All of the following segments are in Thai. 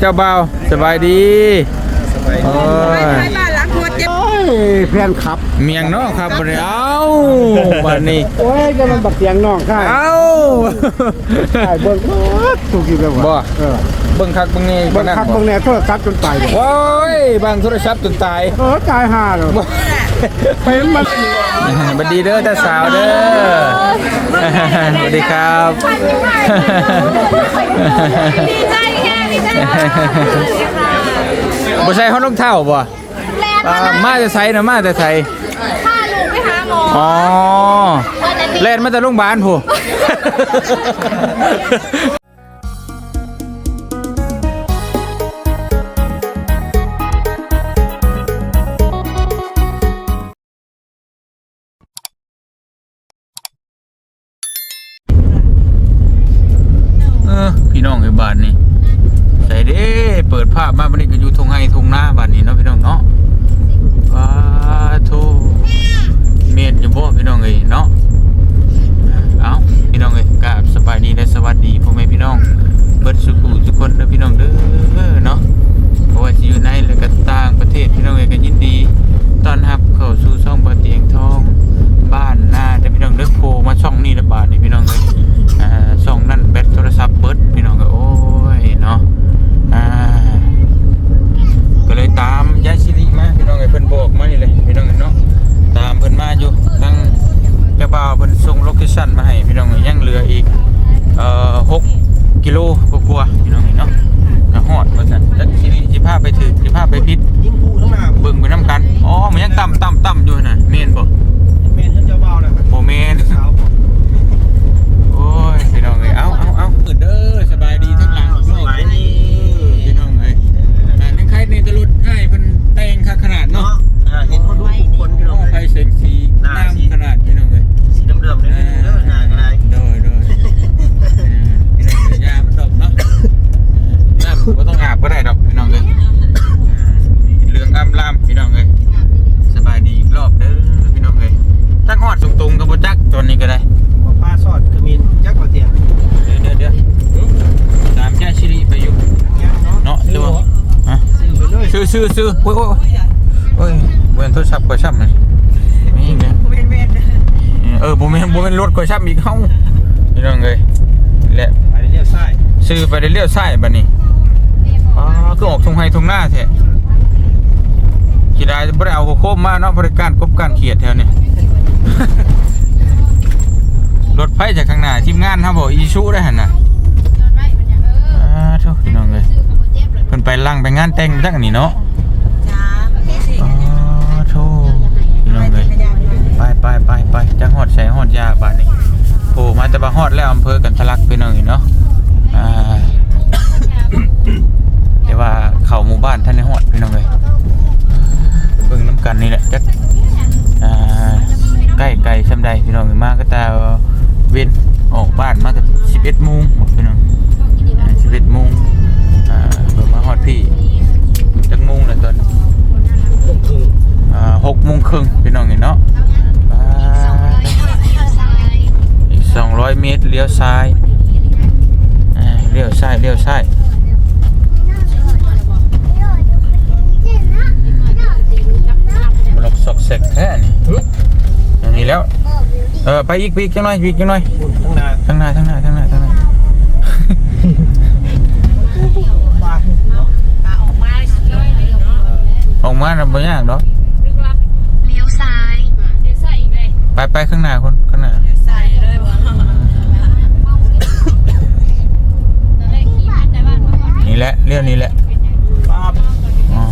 เจ้าบ่าวสบายดีโอ้ยไปบ้านหลังหัวเจ็บโอ้ยแฟนขับ เมียงเนาะครับบัดนี้เอ้าบัดนี้โอ้ยจะมันบักเสียงน้องข้าเอ้าใช่เบิ่งโอ๊ยถูกอยู่แล้วบ่วะเออเบิ่งคักเบิ่งนี่เบิ่งคักเบิ่งแหน่โทรศัพท์จนตายเลยโอ้ยบางโทรศัพท์จนตายเออตายห่าเลยไปมันบัดดีเด้อตาสาวเด้อสวัสดีครับดีใจแค่ดีใจ บ่ใส่ห้องรองเท้าบ่แม่อ่ามาจะใส่นะมาจะใส่พาลูกไปหาหมออ๋อแล่นมาแต่โรงพยาบาลผู้ ภาพมาบันนี้ก็อยู่ทงไห้ทงหน้าบ้านนี้เนาะพี่น้องเนาะว้าทูเมียนอยู่บ่พี่น้องเอ้ยเนาะเอ้าพี่น้องเอ้ยกราบสบายดีและสวัสดีพ่อแม่พี่น้องเบิดสุขุทุกคนนะพี่น้องเด้อเนาะเพราะว่าสิอยู่ในและก็ต่างประเทศพี่น้องเอ้ยก็ยินดีต้อนรับเข้าสู่ ซื้อโอ้ยโอ้ยโอ้ยเวนโทรศัพท์ก็ช่ำเลยนี่ไงเออโมเมนโมเมนรถก็ช่ำอีกเฮ้าพี่น้องเลยและ ไปเรียกไส้ซื้อไปได้เลี้ยวซ้ายบัดนี้อ๋อก็ออกทงไฮทงหน้าแท้กีฬาบ่ได้เอาโคมมาเนาะบริการกบการเขียดแถวนี้ รถไฟจากข้างหน้าทีมงานครับบอกอีชูได้หันน่ะอ่าโทุกพี่น้องเลยเพิ่นไปล่งไปงานแต่งจักอันนี้เนาะ จ้า อ๋อโธ่พี่น้องเลย ไปไปไปจะฮอดใส่ฮอดยาบาดนี้โผล่มาแต่บ่ฮอดแล้วอำเภอกันทะลักพี่น้องนี่เนาะอ่าแต่ว่าเข้าหมู่บ้านท่านได้ฮอดพี่น้องเลยเบิ่งน้ำกันนี่แหละจักอ่าใกล้ไกลซำใดพี่น้องมากก็แต่เว้นออกบ้านมาก็11โมงพี่น้องอ่า11โมงอ่าเบิ่งมาฮอดพี่จักโมงแล้วตอนนี้พวหกโมงครึ่งพี่น้องเห็นเนาะ 200 เมตรเลี้ยวซ้ายเลี้ยวซ้ายเลี้ยวซ้ายบล็อกซอกแซกแค่นี้อย่างนี้แล้วเออไปอีกปีกังหน่อยปีกจังหน่อยทั้งหน้าทั้งหน้าทั้งหน้าทั้งหน้าออกมาเราไม่ยากเนาะเลี้ยวซ้ายไปไปข้างหน้าคน แหละเลี้ยวนี่แหละป้าอ๋อ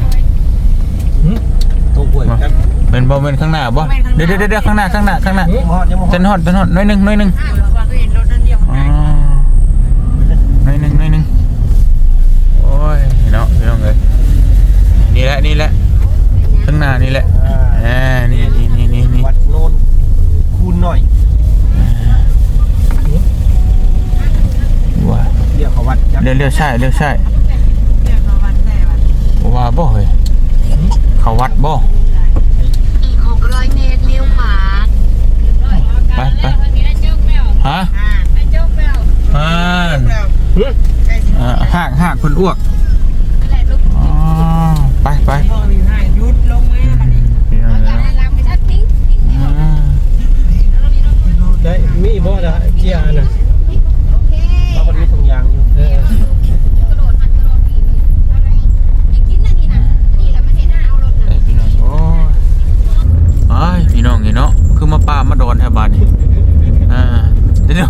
ตัวป่วยครับเป็นบ่เป็นข้างหน้าบ่เดี๋ยวเดี๋ยวเดี๋ยวข้างหน้าข้างหน้าข้างหน้ายังหอดยังหอเต้ดนฮอดเต้นฮอดน้อยหนึงน้อยหนึงว่าก็เห็นรถนั่นเดียวอ๋อน้อยหนึงน้อยหนึงโอ้ยเนาะพี่น้องเอ้ยนี่แหละนี่แหละข้างหน้านี่แหละอ่า อ่านี่นี่นี่นี่นี่ วัดโนนคูณหน่อย ว้า เรียกเขา วัดจักเลี้ยวเลี้ยวซ้ายเลี้ยวซ้ายเรียกเขาวันแต่วันว่าบ่เฮ้ยเขาวัดบ่อีก600เมตรเลี้ยวขวาไปไปฮะไม่จบแล้วอ่านอ่าหากหากคนอ้วกไปไปพี่น้องเนาะอ่าได้มีบ่ล่ะเกียร์น่ะ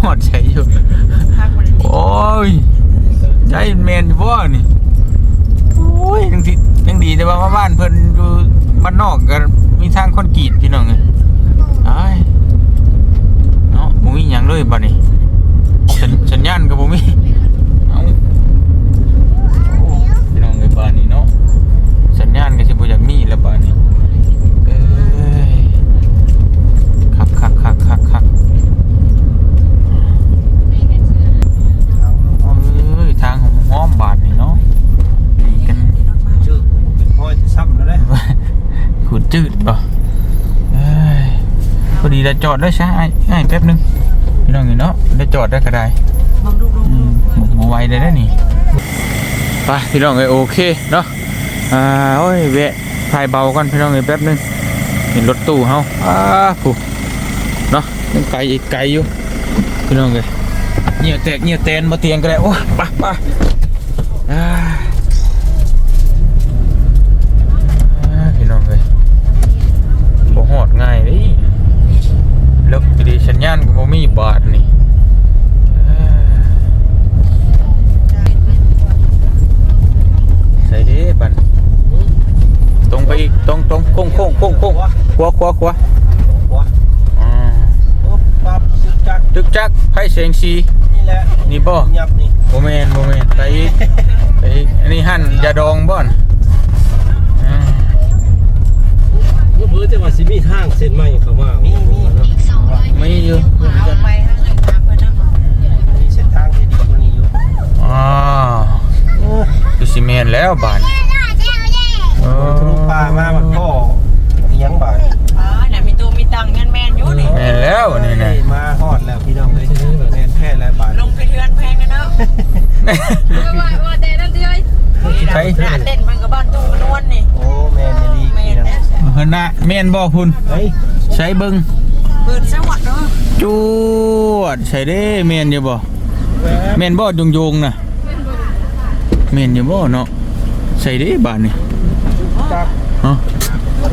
หอดใช้อยู่ โอ้ยใจแมนอยู่บ่นี่ โอ้ยยังดียังดีแต่ว่ามาบ้านเพิ่นอยู่บ้านนอกก็มีทางคอนกรีตพี่น้องเอ้ยไอ้ยเนาะบ่มีหยังเลยบัดนี้สัญสัญญาณก็บ่มีเอ้าโอ้พี่น้องเอ้ยบ้านนี้เนาะสัญญาณก็สิบ่อยากมีแล้วบ้านนี้เอ้ยคักคักคักคักคักเอ้ยทางข องห้อมบาทนี่เนาะดีกันชื่อเป็นห้อยจะซ้ำแล้วได้ขุดจืดป่ะเอ้ยพอดีได้จอดได้ใช่ไอ้ไอ้แป๊บนึงพี่น้องเห็นเนาะได้จอดได้ก็ได้อืมบ่บ่ไหวได้ได้อนี่ไปพี่น้องเอ้ยโอเคเนาะอ่าโอ้ยแวะถ่ายเบาก่อนพี่น้องเอ้ยแป๊บนึงเห็นรถตู้เฮาอ้าผู้เนาะยังไกลอีกไกลอยู่พี่น้องเอ้ยเหงี่ยวแตกเหงี่ยวแตนมาเตียงก็ได้โอ้ยไปไปอ่าอ่าพี่น้องเอ้ยบ่ฮอดง่ายเด้เลิกดีสัญญาณก็บ่ มีบาทนี่อ่าใส่เด้บันตรงไปอีกตรงตรงโค้งโค้งโค้งโค้งขวาขวาขวาหัวอ่าปุ๊บปั๊บซึกจักตึกจักไพ่เสียงซีนี่แหละนี่บ่ยับนี่โมเมนโมเมนไปอีกไปอีกอันนี้หั่นยาดองบ่อนอ่าก็เพื่อจะว่าสิมีทางเส้นใหม่เข้ามามีมี มีไม่อยู่มีเส้นทางที่ดีกว่านี้อยู่อ๋อคือซีเมนแล้วบานโอ้ทะลุป่ามามันก็เอียงบ่ายอ๋อน่ะมีตัวมีตังค์เงินแมนอยู่นี่แม่นแล้วนี่นะมาฮอดแล้วพี่น้องเลยแม่นแพ้แล้วบาดลงไปเทือนแพงกันเนาะใช่หน้าเต้นมันกับบ้านตุ้งกระนวลนี่โอ้แม่นดีแมพี่นน้องนะเพิ่นน่ะแม่นบ่พุ่นเฮ้ยใช้เบิ่ง เปิดสวัสดิ์เนาะจวดใช่เด้แม่นอยู่บ่แม่นบ่ยงยงๆน่ะแม่นอยู่บ่เนาะใช่เด้บานนี่จักฮะ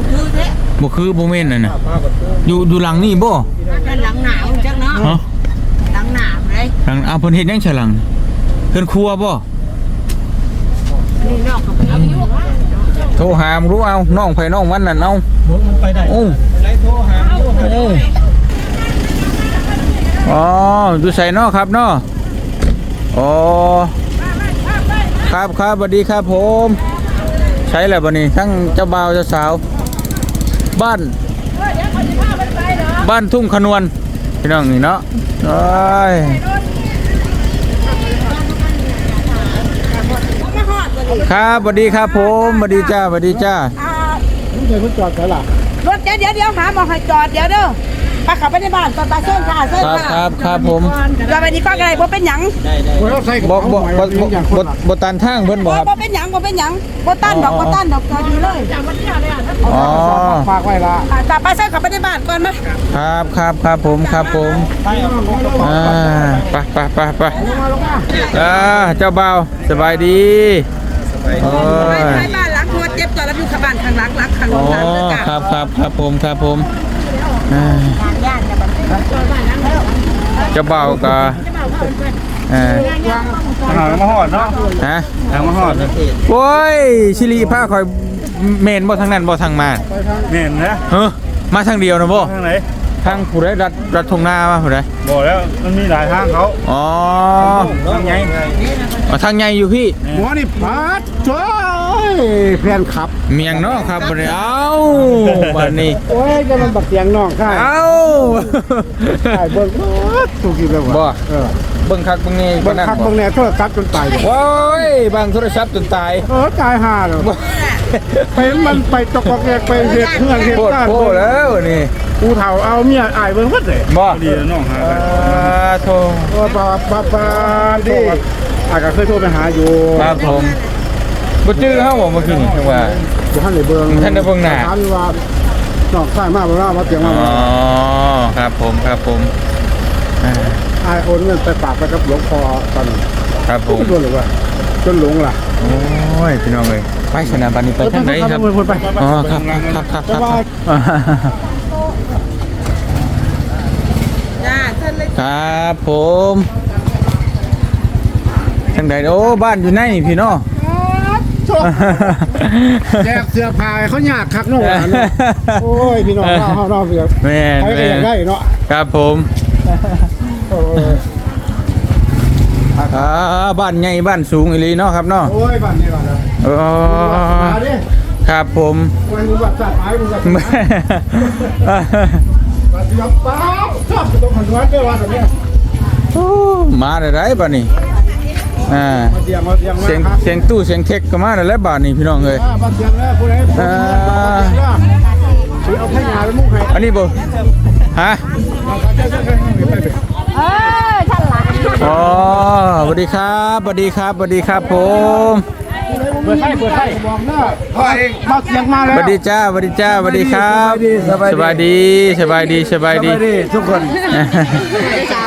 คือแท้บ่คือบ่แม่นน่ะน่ะมาประตูอยู่อยู่หลังนี่บ่ด้านหลังหนาวจังเนาะฮะหลังหนาวเลยหลังเอาเพิ่นเฮ็ดหยังฉลังเพิ่นครัวบ่นี่นอกกับพี่อยู่โทรหามรู้เอาน้องไผน้องมันนั่นเอารถมันไปได้โอ้ไรโทรหาโทรหาโอ้อ๋ออยู่ใส่นาะครับนาะอ๋อครับครับสวัสดีครับผม ใช้แล้วบัดนี้ทั้งเจ้าบ่าวเจ้าสาว บ้าน บ้านทุ่งขนวนพี่น้องนี่เนาะโอ้ยครับสวัสดีครับผมสวัสดีจ้าสวัสดีจ้ามึงเคยเพิ่งจอดกันล่ะรถเดี๋ยวเดี๋ยวเดี๋ยวหาหมอให้จอดเดี๋ยวเด้อไปขับไปในบ้านตอนตาเส้นค่ะเส้นครับค่ะครับครับผมจอดไปนี่ก็อะไรบ่เป็นหยังกูต้องใส่กระบ่เป๋าบ่หมายบ่ว่าบ่อย่างคบ่นล่ะบ่ตันทางเพิ่นบ่ครับ บ่เป็นหยังบ่เป็นหยังบ่ต้านดอกบ่ต้านดอกจอดอยู่เลยอ๋อ ฝากไว้ละอ่าตาไปเส้นขับไปในบ้านก่อนมาครับครับครับผมครับผมไปเอากระเป๋าอ่าไปไปไปไปอ่าเจ้าบ่าวสบายดีสบายโอ้ไปยไปบ้านางหลังหลังข้างหลัอ๋งอหลังเด้อจ้ะครับครับครับผมครับผมอ่าเจ้าบ่าวก็เอ่าหางมาหอดเนาะฮะหางมาหอดโอ้ยชิลีผ้าคอยเมนบ่ทางนั้นบ่ทางมาเน่นนะเฮ้อมาทางเดียวนะบ่ทางไหนทางผู้ใดรัดรัดทงหน้ามาผู้ใดบอกแล้วมันมีหลายทางเขาอ๋อทางไงอ๋อทางใหญ่อยู่พี่หัวนี่พัดจ้อ ยแฟนขับ เมียงเนาะครับบ่ได้เอ้าบัดนี้โอ้ยจะมันบักเสียงน้องข้าเอ้าใช่เบิ่งพัดถูกกี่แบบบ่ว่าเออเบิ่งคักเบิ่งนี่เบิ่งปานนั้นคักบ่เบิ่งแหน่โทรศัพท์จนตายเลยโอ้ยบางโทรศัพท์จนตายเออตายห่าเลยไปมันไปตกกอกแกกไปเฮ็ดเพื่อนเฮ็ดโคตรบ้านโคตรแล้วนี่กูเฒ่าเอาเมียอายเบิ่งพัดเลยบ่ดีน้องหาอ่าโทโอ้ปาปาปาดิอายก็เคยโทรไปหาอยู่ครับผม บ่จื้อเฮาบ่เมื่อกี้นี่จังว่าบ่ทันได้เบิ่งท่านได้เบิ่งหน้าถามอยู่ว่านอกสายมากบ่ว่าว่าเตียงอ๋มาอครับผมครับผมอ่าอายโอนเงินไปฝากไปกับหลวงพ่อตอนนั้นครับผมโดนหรือว่าจนหลงล่ะโอ้ยพี่น้องเอ้ยไปสนามบันนี้ไปทางไหนครับไปไปไปอ๋อครับครับครับครับครับจ้าเชิญเลยครับผมทางใดโอ้บ้านอยู่ไหนนี่พี่น้อง แจกเสื้อผ้าให้เขายากคักเนาะว่าเนาะโอ้ยพี่น้องเฮาเฮาเนาะเสือแม่นใครก็แม่อยากนได้เนาะครับผมโอ้ยอ่าบ้านใหญ่บ้านสูงอีหลีเนาะครับเนาะโอ้ยบ้านนี้บ้านนั้นอ๋อมาดิครับผมวันนี้วัดสัตว์หายมึงจะวัดยับเป้าชอบตรงหันวัดด้วยว่าแบบนี้โอ้มาได้ไรบ้านนี้ อ่ามาเตียงมาเตียงมาเสียงครับเสียงตู้เสียงเทคก็มาได้แล้วบ้านนี้พี่น้องเอ้ยอ่ามาเตียงแล้วผู้ใดผู้ใดเอาขยะไปมุกให้อันนี้บ่ฮะเออฉันหลังอ๋อสวัสดีครับสวัสดีครับสวัสดีครับผมเปิดไฟเปิดไฟมองหน้าพ่อเองมาเตียงมาสแล้ว วัสดีจ้าสวัสดีจ้าสวัสดีครับสบายดีสบายดี สบายดีสบายดีทุกคน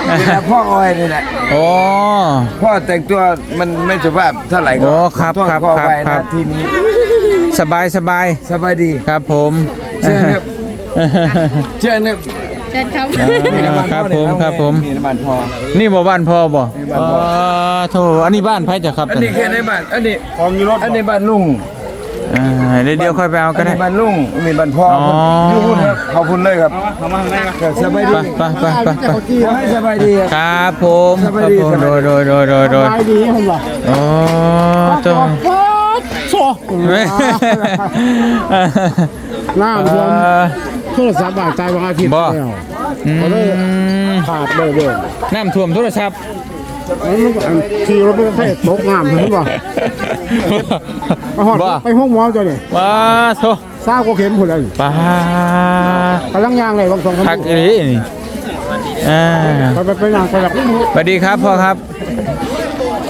นี่แหละพ่ออ้อยนี่แหละโอ้ พ่อแต่งตัวมันไม่สุภาพเท่าไหร่ก็โอ้ครับขอโทษครับพ่อครับไว้ครันะบ ที่นี้สบายสบายสบายดีครับผมเชิญครับเชิญครับเชิญครับอ่าครับผมครับผม นี่น้ำมันพอนี่บ่บ้านพ่อบ่นี่บ้านพ่ออ๋ อโธ่อันนี้บ้านไผจ้ะครับอันนี้แค่ในบ้านอันนี้ของอยู่รถอันนี้บ้านลุง อ่าเดี๋ยวเดี๋ยวค่อยไปเอาอัก็นได้นี้บ้านลุงอันนี้บ้านพ่ออ๋ออยู่พุ่นครับขอบคุณเลยครับเขามาอะไรกันก็สบายไปดีไปไปไปไปขอให้สบายดีครับ ครับผมสครับบายดีผมสบายดีโดยโดยโดยโดยโดยสบายดีผมว่าโอ้โธ่โซ่หน้าเพื่อนโทรศัพท์บาดใจบางอาทิตย์บ่ แล้วอืเขาเลยมขาดเลยเด้อน้ำท่วมโทรศัพท์แล้วมันก็ อันขี่รถไปเทศตกงามเห็นบ่ไปหอดบ่ไปห้องหมอเจ้านี่ว้าโธ่ทราบก็เข็มพุ่นเลยป้ากำลังย่างเลยบางสองคำพักอีหลีนี่อ่าไปไปไปย่างไปหลักสวัสดีครับพ่อครับ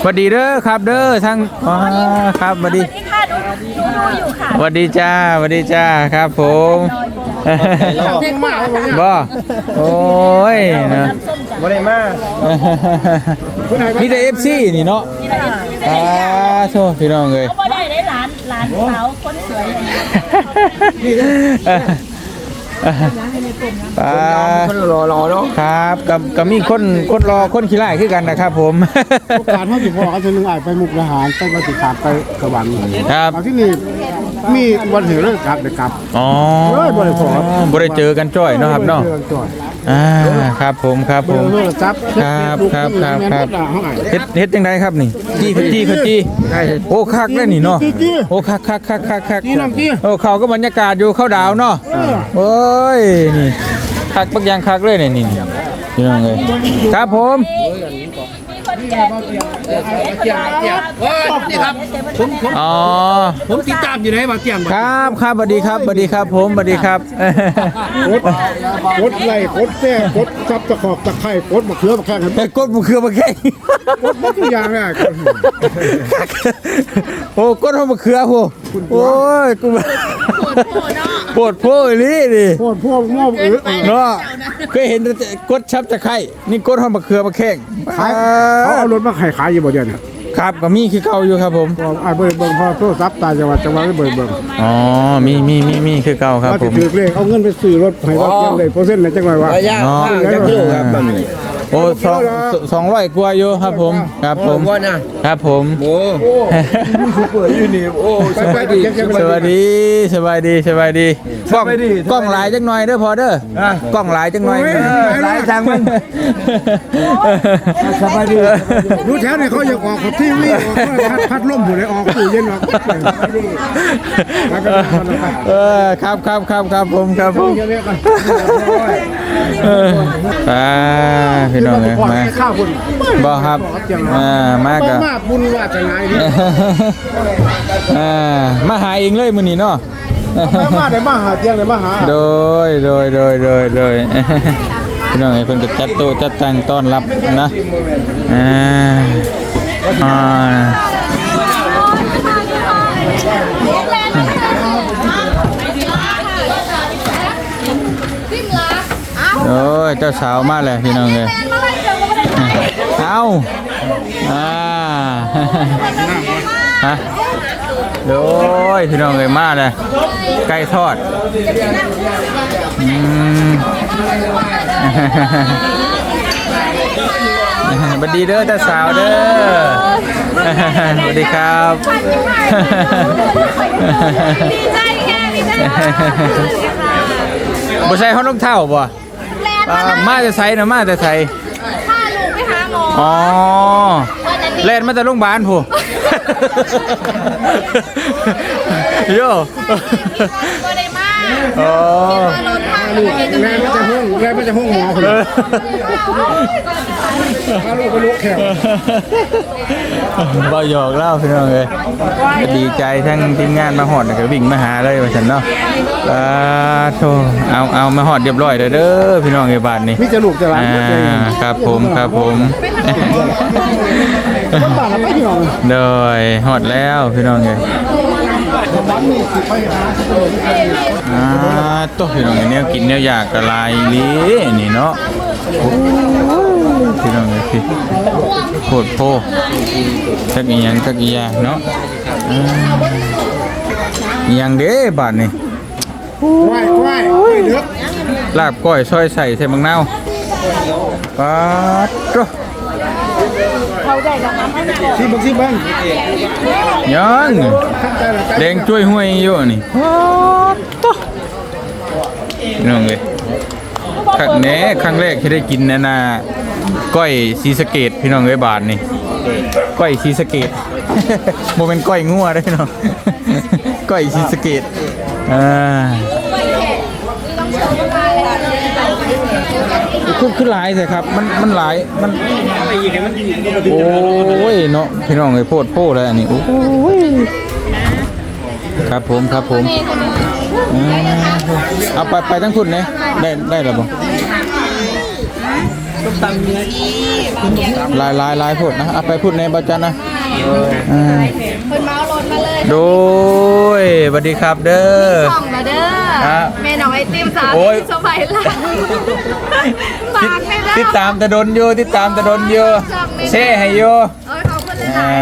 สวัสดีเด้อครับเด้อทั้งอ๋อครับสวัสดีนี่ค่ะดูดูดูอยู่ค่ะสวัสดีจ้าสวัสดีจ้าครับผมเพ่ง มากเลยเนี่ยบ่โอ้ยนะบ่ได้มามีแต่เอฟซีนี่เนาะอ่าโทษพี่น้องเลยก็ได้ได้หลานหลานสาวคนสวยป้าคนรอรอเนาะครับกับกับมีคนคนรอคนขี้ไล่คือกันนะครับ ผมโอกาสเท่าที่พ่อเขาจะนึงอ่ายไปมุกดาหารไปปฏิสารไปสวรรค์ครับเอาที่นี่ มีวันเหตุเรื่องกลับไปกลับอ๋อเอ้ยบ่ได้ขอบ่ได้เจอกันจ้อยเนาะครับเนาะเรื่องจ่อยอ่าครับผมครับผมเรื่องจับครับครับครับครับห้องอ่านเฮ็ดเฮ็ดจังไดครับนี่จี้ขจี้ขจี้โอ้คักเลยนี่เนาะจี้จี้โอ้คักคักคักคักคักจี้น้ำจี้โอ้เขาก็บรรยากาศอยู่เข้าดาวเนาะโอ้ยนี่คักบักอย่างคักเลยนี่นี่ พี่น้องเอ้ยครับผมอ๋อผมติดตามอยู่ในบาเตียมครับครับสวัสดีครับสวัสดีครับ ผมสวัสดีครับกดกดไล่กดแท้กดซับตะขอบตะไคร่กดมะเขือมะแข้งกันแต่กดมันคือมาแค่กดมดทุกอยางเลยโอ้กดเขามาเครือโห โอ้ยกูปวดโพอีหลีดิโคตรพวกงอบเออเออเนาะเคยเห็นแต่กดชับตะไคร่นี่กดเขามาเครือมาแข้งขายเขาเอารถมาขายขายอยู่บ่เดียวเนี่ยครับก็มีคือเก่าอยู่ครับผม บอกไอ้เบิ่งเบิ่งพอโทรศัพท์ตายจังหวัดจังหวัดเบิ่งเบิ่งอ๋อ มีมีมีมีคือเก่าครับว่าผจะมถือเลขเอาเงินไปซื้อรถให้เราเพียงเลยเปอร์เซ็นต์เลยจังหวัดว่า ระยะอ๋อทางจะกิโลครับบ้านนี้ โอ้สองสองร้อยกว่าอยู่ครับผมครับผมบ่นะครับผมโอ้เปิดอยู่นี่โอ้สบายดีสวัสดีสบายดีสบายดีกล้องสบายดีกล้องหลายจังหน่อยเด้อพอเด้ออะกล้องหลายจังหน่อยหลายทางมันสบายดีรู้แถวเนี่ยเขาอยากออกกับทีวีออกพัดพัดลมผู้ใดออกตู้เย็นออกแล้วก็มันไปเออครับครับครับครับผมครับผมเรียกกันเอออ่าพี่น้องเลยมาข้าครับอ่ามากะมาบุญว่าจะไอีกอ่ามาหาเองเลยมื้อนี่เนาะมาได้มาหาเตียงได้มาหาโดยโดยโดยโดยโดยพี่น้องไเพิ่นก็จัดโต๊ะจัดตังต้อนรับนะอ่าอ่าโอ้ยเจ้าสาวมากเลยพี่น้องเลย เอาอ่าฮะโดยพี่น้องเลยมาเลยไก่ทอดอืมบัดดีเด้อเจ้าสาวเด้อสวัสดีครับดีใจแค่ดีใจบ่ใส่ห้องรองเท้าบ่แลนอ่ามาจะใส่นะมาจะใส่ พาลูกไปหาหม ออ๋อเล่นมาแต่โรงพยาบาลผู้โย่ก็ได้มากอ๋อมารถทางลูกแรงไม่จะห้องแรงไม่จะห้องหมอคนเดียวถ้าลูกก็ลุกแขวบ่หยอกเล่าพี่น้องเลยดีใจทั้งทีมงานมาหอดแล้วก็วิ่งมาหาเลยว่าฉันเนาะ อ่าโธ่เอาเอามาหอดเรียบร้อยแล้วเด้อพี่น้องไอ้บาทนี่มีจะลูกจะหลานอ่าหมดเลยครับผมครับผมบ้านเราไปที่น้องโดยหอดแล้วพี่น้องเลยบ้านนี่สิไปหาอ่าตัวพี่น้องเอ้ยเนี่ยกินเนี่ยอยากกระลายลีนี่เนาะโอ้พี่น้องเลยพี่โคตรโพสักอีหยังสักอีหยังเนาะอ่าอีหยังเด้บาทนี่ ไหว้ไหว้เด้อลาบก้อยซอยใส่ใส่มังนาวปาดตัวที่บักที่บ้านยังข้างใจละใจแดงช่วยห้วยอยู่นี่ปาดตัวพี่น้องเลยครั้งนี้ครั้งแรกที่ได้กินนะนะก้อยสีสะเกตพี่น้องเอ้ยบาทนี่ก้อยสีสะเกตโมเป็นก้อยงัวได้อพี่น้องก้อยสีสะเกต อ่าขึ้นขึ้นหลายเลยครับ มันมันหลายมันโอ้ยเนาะพี่น้องเอ้โพดโพดเลยอันนี้โอ้ยครับผมครับผมเอาไปไปทั้งคุณเนี่ยได้ได้หรือเปล่าลายลายลายพูดนะเอาไปพูดในบัจจันนะ อ่าคนเมารถมาเลยโดยสวัสดีครับเด้อ ส่องมาเด้อฮะแม่น้องไอติมสาวโอ้ยสบายละฝากให้แล้วติดตามตะดนอยู่ติดตามตะดนอยู่เช่ให้อยู่เอ้ยขอบคุณเลยอ่า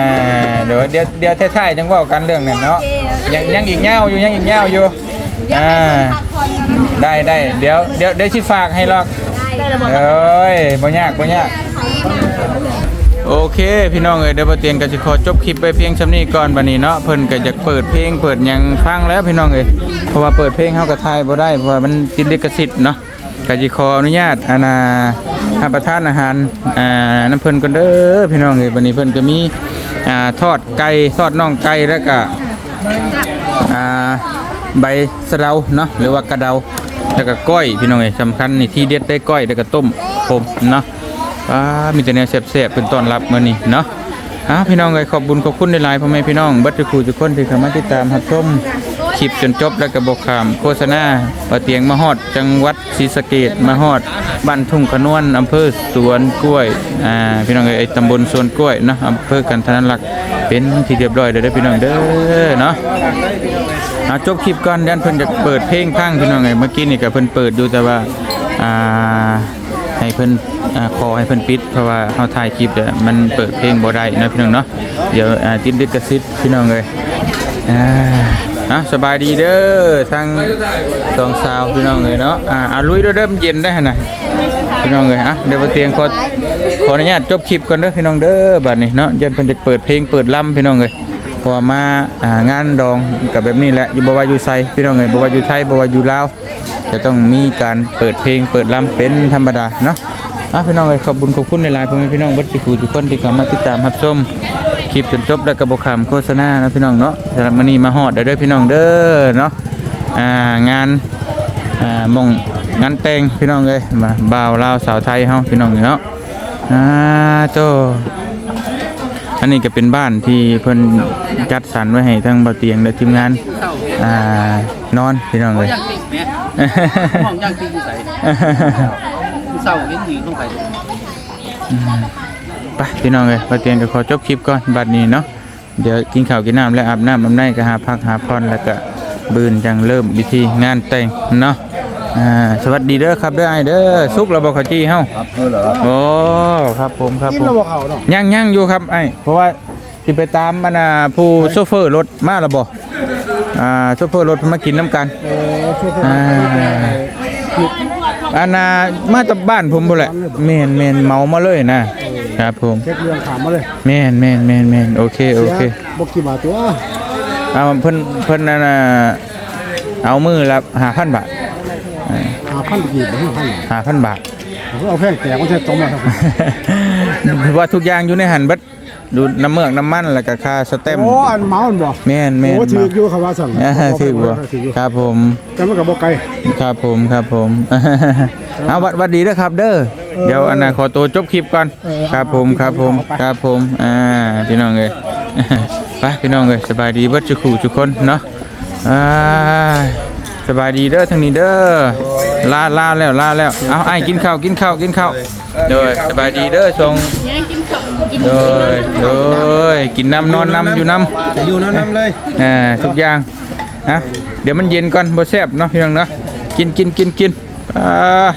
เดี๋ยวเดี๋ยวเดี๋ยวท้ายๆจังเว่ากันเรื่องนั้นเนาะยังยังอีกเงาอยู่ยังอีกเงาอยู่อ่าได้ได้เดี๋ยวเดี๋ยวเดี๋ยวชิฝากให้หรอกเอ้ยบ่ยากบ่ยาก โอเค พี่น้องเอ้ยเดี๋ยวบ่เตียงก็สิขอจบคลิปไปเพียงส่ำนี้ก่อนบัดนี้เนาะเพิ่นก็จะเปิดเพลงเปิดหยังฟังแล้วพี่น้องเอ้ยเพราะว่าเปิดเพลงเฮาก็ทายบ่ได้เพราะว่ามันติดลิขสิทธิ์เนาะก็สิขออนุญาตอาณารับประทานอาหารอ่าน้ำเพิ่นก่อนเด้อพี่น้องเอ้ยบัดนี้เพิ่นก็มีอ่าทอดไก่ทอดน่องไก่แล้วก็อ่าใบสะเดาเนาะหรือว่ากระเดาแล้วก็ก้อยพี่น้องเอ้ยสำคัญนี่ที่เด็ดได้ก้อยแล้วก็ต้มผมเนาะามีแต่แนวแซ่บๆเป็นต้อนรับมื้อนี้เนาะอ่าพี่น้องเอ้ยขอบบุญขอบคุณในหลายพ่อแม่พี่น้องบัดทุกคู่ทุกคนที่เข้ามาติดตามรับชมคลิปจนจบแล้วก็บอกขามโฆษณาว่าเตียงมาฮอด จังหวัดศรีสะเกษมาฮอดบ้านทุ่งขนวนอำเภอสวนกล้วยอ่าพี่น้องเอ้ยไอ้ตำบลสวนกล้วยเนาะอำเภอกันทนันลักษ์เป็นที่เรียบร้อยเด้อพี่น้องเด้อเนาะอาจบคลิปก่อนด้านเพิ่นจะเปิดเพลงพังพี่น้องไงเมื่อกี้นี่ก็เพิ่นเปิดอยู่แต่ว่าอ่า ให้เพิ่นอขอให้เพิ่นปิด เพราะว่าเฮาถ่ายคลิปแต่มันเปิดเพลงบ่ได้นะพี่น้องเนาะเดี๋ยวอ่าติดลิขสิทธิ์พี่น้องเลยอ่าอะสบายดีเด้อทางสองสาวพี่น้องเลยเนาะอ่าอ่าลุยเด้อเด้อมันเย็นได้หั่นะพี่น้องเลยอะเดี๋ยวเตียงขอขออนุญาตจบคลิปก่อนเด้อพี่น้องเด้อบัดนี้เนาะเดี๋ยวเพิ่นจะเปิดเพลงเปิดลำพี่น้องเลย พอมาอ่างานดองกับแบบนี้แหละอยู่บ่ว่าอยู่ไสพี่น้องเอ้ยบ่ว่าอยู่ไทยบ่ว่าอยู่ลาวจะต้องมีการเปิดเพลงเปิดลำเป็นธรรมดาเนาะอะพี่น้องเอ้ยขอบคุญขอบคุณในหลายๆพ่อแม่พี่น้องเบัดทุกผู้ทุกคนที่เข้ามาติดตามรับชมคลิปจนจบแล้วก็บ่ขามโฆษณานะพี่น้องเนาะสำหรับมื้อนี้มาฮอดเด้อเด้อพี่น้องเด้อเนาะอ่างานอ่ามงงานแต่งพี่น้องเอ้ยมาบ่าวลาวสาวไทยเฮาพี่น้องเนาะอ่าโต อันนี้ก็เป็นบ้านที่เพิ่นจัดสรรไว้ให้ทั้งบ่าวเตียงและทีมงานอ่านอนพี่น้องเลยห้องย่างตีอยู่ใส่เศร้าเห็นหนีลงไปไปพี่น้องเลยบ่าวเตียงก็ขอจบคลิปก่อนบัดนี้เนาะเดี๋ยวกินข้าวกินน้ำและอาบน้ำอาบในก็หาพักหาพรแล้วก็บืนจังเริ่มวิธีงานแต่งเนาะ อ่าสวัสดีเด้อครับเด้อไอ้เด้อสุกแล้วบ่ข้าวจี้เฮาครับเออเหรอโอ้ครับผมครับกินผมแล้วบ่เขาเนาะยังยังอยู่ครับไอ้เพราะว่าสิไปตามมันน่ะผู้โชเฟอร์รถมาแล้วบ่อ่าโชเฟอร์รถมากินน้ำกัน เออช่วยเพิ่นอ่า อันน่ะมาจากบ้านผมพุ่นแหละแม่นแม่นเมามาเลยนะครับผมเช็คเรื่องถามมาเลยแม่นแม่นแม่นแม่นโอเคโอเคบ่กี่บาทตัวเอาเพิ่นเพิ่นนั่นน่ะเอามือละ5,000บาท หาพันกี่บ่ห้าพัน5,000บาทเอาแพงแตกมันจะตรงมาครับเพราะว่าทุกอย่างอยู่ในหันเบัดดูน้ำเมือกน้ำมันแล้วก็ค่าสแตมป์โอ้อันเมามันบ่แม่นแม่นโอ้ถืออยู่ครับว่าสั่งอ่าถือบ่ถืออยู่ครับผมแต่มันก็บ่ไกลครับผมครับผมเอาวัดวัดดีเด้อครับ เด้อเดี๋ยวอันน่ะขอตัวจบคลิปก่อนเออครับผมครับผมเอาไปครับผมอ่าพี่น้องเอ้ยไปพี่น้องเอ้ยสบายดีเบิดทุกคู่ทุกคนเนาะอ่า สบายดีเด้อทางนี้เด้อลาลาแล้วลาแล้วเอาไอ้ายกินข้าวกินข้าวกินข้าวโดยสบายดีเด้อทรงโดยโดยกินน้ำนอนน้ำอยู่น้ำจะอยู่น้ำๆเลยอ่าทุกอย่างนะเดี๋ยวมันเย็นก่อนบ่แซ่บเนาะพี่น้องเนาะกินกินกินกินอ่า